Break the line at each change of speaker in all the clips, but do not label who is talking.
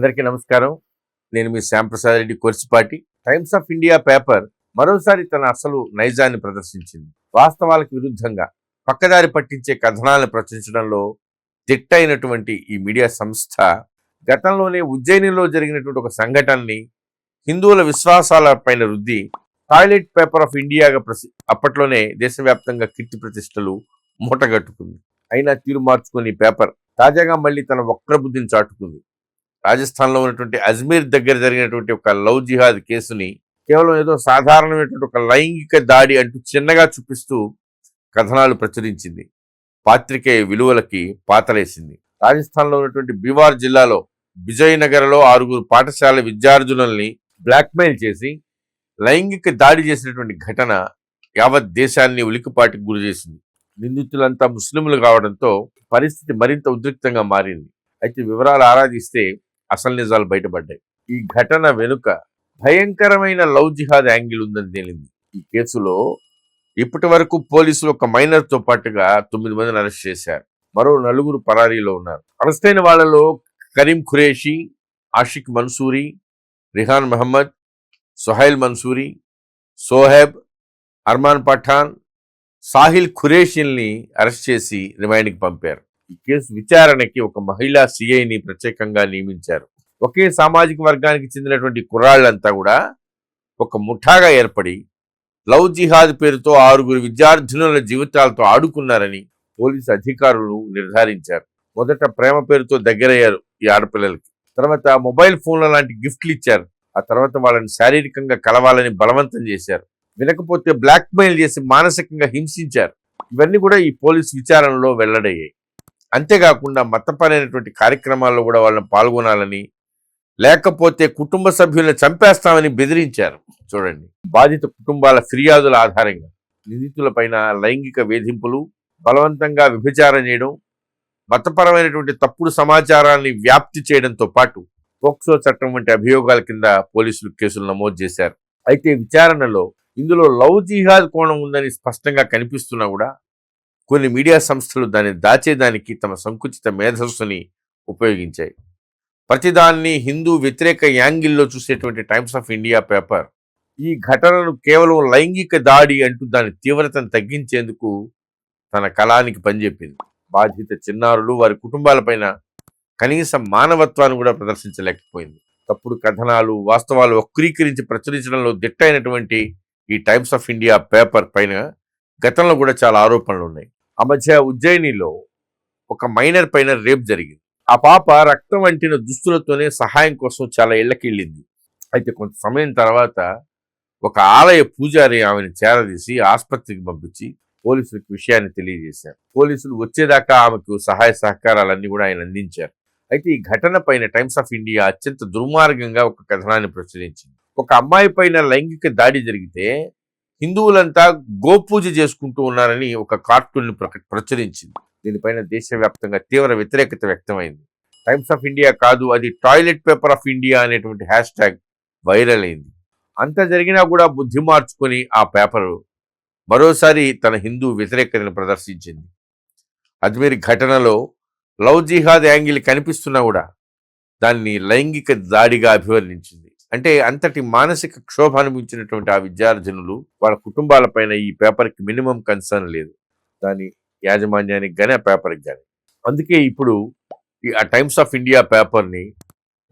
అందరికీ నమస్కారం. నేను మీ Shyamprasad Reddy Korsipati Times of India paper మరోసారి తన అసలు నైజాన్ని ప్రదర్శించింది. వాస్తవాలకు విరుద్ధంగా పక్కదారి పట్టించే కథనాలను ప్రచురించడంలో దిట్టైనటువంటి ఈ మీడియా సంస్థ గతంలోనే ఉజ్జయినిలో జరిగినటువంటి ఒక సంఘటనని హిందువుల విశ్వాసాల పైన రుద్ది టాయిలెట్ పేపర్ ఆఫ్ ఇండియాగా ప్రసి అప్పట్లోనే దేశవ్యాప్తంగా కీర్తి ప్రతిష్టలు మూటగట్టుకుంది. అయినా తీరు మార్చుకుని పేపర్ తాజాగా మళ్ళీ తన వక్రబుద్ధిని చాటుకుంది. రాజస్థాన్లో ఉన్నటువంటి అజ్మీర్ దగ్గర జరిగినటువంటి ఒక లవ్ జిహాద్ కేసుని కేవలం ఏదో సాధారణమైనటువంటి ఒక లైంగిక దాడి అంటూ చిన్నగా చూపిస్తూ కథనాలు ప్రచురించింది. పాత్రికేయ విలువలకి పాతలేసింది. రాజస్థాన్లో ఉన్నటువంటి బీవార్ జిల్లాలో విజయనగర్లో ఆరుగురు పాఠశాల విద్యార్థులని బ్లాక్మెయిల్ చేసి లైంగిక దాడి చేసినటువంటి ఘటన యావత్ దేశాన్ని ఉలికిపాటికి గురి చేసింది. నిందితులంతా ముస్లింలు కావడంతో పరిస్థితి మరింత ఉద్రిక్తంగా మారింది. అయితే వివరాలు ఆరాధిస్తే అసలు నిజాలు బయటపడ్డాయి. ఈ ఘటన వెనుక భయంకరమైన లవ్ జిహాద్ యాంగిల్ ఉందని తేలింది. ఈ కేసులో ఇప్పటి వరకు పోలీసులు ఒక మైనర్తో పాటుగా తొమ్మిది మందిని అరెస్ట్ చేశారు. మరో నలుగురు పరారీలో ఉన్నారు. అరెస్ట్ అయిన వాళ్ళలో కరీం ఖురేషి ఆషిక్ మన్సూరి రిహాన్ మహమ్మద్ సుహైల్ మన్సూరి సోహెబ్ అర్మాన్ పఠాన్ సాహిల్ ఖురేషిల్ని అరెస్ట్ చేసి రిమైండ్కి పంపారు. ఈ కేసు విచారణకి ఒక మహిళా సిఐని ప్రత్యేకంగా నియమించారు. ఒకే సామాజిక వర్గానికి చెందినటువంటి కుర్రాళ్ళంతా కూడా ఒక ముఠాగా ఏర్పడి లవ్ జిహాద్ పేరుతో ఆరుగురు విద్యార్థినుల జీవితాలతో ఆడుకున్నారని పోలీసు అధికారులు నిర్ధారించారు. మొదట ప్రేమ పేరుతో దగ్గరయ్యారు ఈ ఆడపిల్లలకి. తర్వాత మొబైల్ ఫోన్ల లాంటి గిఫ్ట్లు ఇచ్చారు. ఆ తర్వాత వాళ్ళని శారీరకంగా కలవాలని బలవంతం చేశారు. వినకపోతే బ్లాక్మెయిల్ చేసి మానసికంగా హింసించారు. ఇవన్నీ కూడా ఈ పోలీస్ విచారణలో వెల్లడయ్యాయి. అంతేకాకుండా మతపరమైనటువంటి కార్యక్రమాల్లో కూడా వాళ్ళని పాల్గొనాలని లేకపోతే కుటుంబ సభ్యులను చంపేస్తామని బెదిరించారు. చూడండి. బాధిత కుటుంబాల ఫిర్యాదుల ఆధారంగా నిందితులపైన లైంగిక వేధింపులు బలవంతంగా విభచారం చేయడం మతపరమైనటువంటి తప్పుడు సమాచారాన్ని వ్యాప్తి చేయడంతో పాటు పోక్సో చట్టం వంటి అభియోగాల కింద పోలీసులు కేసులు నమోదు చేశారు. అయితే విచారణలో ఇందులో లవ్ జిహాద్ కోణం ఉందని స్పష్టంగా కనిపిస్తున్నా కూడా కొన్ని మీడియా సంస్థలు దాన్ని దాచేదానికి తమ సంకుచిత మేధస్సుని ఉపయోగించాయి. ప్రతిదాన్ని హిందూ వ్యతిరేక యాంగిల్లో చూసేటువంటి టైమ్స్ ఆఫ్ ఇండియా పేపర్ ఈ ఘటనను కేవలం లైంగిక దాడి అంటూ దాని తీవ్రతను తగ్గించేందుకు తన కళానికి పనిచెప్పింది బాధిత చిన్నారులు వారి కుటుంబాలపైన కనీసం మానవత్వాన్ని కూడా ప్రదర్శించలేకపోయింది. తప్పుడు కథనాలు వాస్తవాలు వక్రీకరించి ప్రచురించడంలో దిట్టైనటువంటి ఈ టైమ్స్ ఆఫ్ ఇండియా పేపర్ పైన గతంలో కూడా చాలా ఆరోపణలు ఉన్నాయి ఆ మధ్య ఉజ్జయినిలో ఒక మైనర్ పైన రేప్ జరిగింది. ఆ పాప రక్తం అంటిన దుస్తులతోనే సహాయం కోసం చాలా ఇళ్ళకి వెళ్ళింది అయితే కొంత సమయం తర్వాత ఒక ఆలయ పూజారి ఆమెను చేరదీసి ఆసుపత్రికి పంపించి పోలీసులకు విషయాన్ని తెలియజేశారు. పోలీసులు వచ్చేదాకా ఆమెకు సహాయ సహకారాలన్నీ కూడా ఆయన అందించారు. అయితే ఈ ఘటన పైన టైమ్స్ ఆఫ్ ఇండియా అత్యంత దుర్మార్గంగా ఒక కథనాన్ని ప్రచురించింది. ఒక అమ్మాయి పైన లైంగిక దాడి జరిగితే హిందువులంతా గోపూజ చేసుకుంటూ ఉన్నారని ఒక కార్టూన్ ప్రచురించింది. దీనిపైన దేశవ్యాప్తంగా తీవ్ర వ్యతిరేకత వ్యక్తమైంది. టైమ్స్ ఆఫ్ ఇండియా కాదు అది టాయిలెట్ పేపర్ ఆఫ్ ఇండియా అనేటువంటి హ్యాష్ ట్యాగ్ వైరల్ అయింది. అంత జరిగినా కూడా బుద్ధి మార్చుకొని ఆ పేపరు మరోసారి తన హిందూ వ్యతిరేకతను ప్రదర్శించింది. అజ్మీర్ ఘటనలో లవ్ జిహాద్ యాంగిల్ కనిపిస్తున్నా కూడా దాన్ని లైంగిక దాడిగా అభివర్ణించింది. అంటే అంతటి మానసిక క్షోభ అనుభవించినటువంటి ఆ విద్యార్థినులు వాళ్ళ కుటుంబాలపైన ఈ పేపర్కి మినిమం కన్సర్న్ లేదు. దాని యాజమాన్యానికి కానీ ఆ పేపర్కి కానీ అందుకే ఇప్పుడు ఈ ఆ టైమ్స్ ఆఫ్ ఇండియా పేపర్ని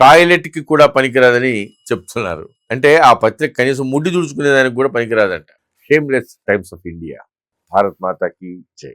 టాయిలెట్కి కూడా పనికిరాదని చెప్తున్నారు. అంటే ఆ పత్రిక కనీసం ముడ్డి తుడుచుకునే దానికి కూడా పనికిరాదంట. Shameless Times of India. Bharat మాతాకి జై.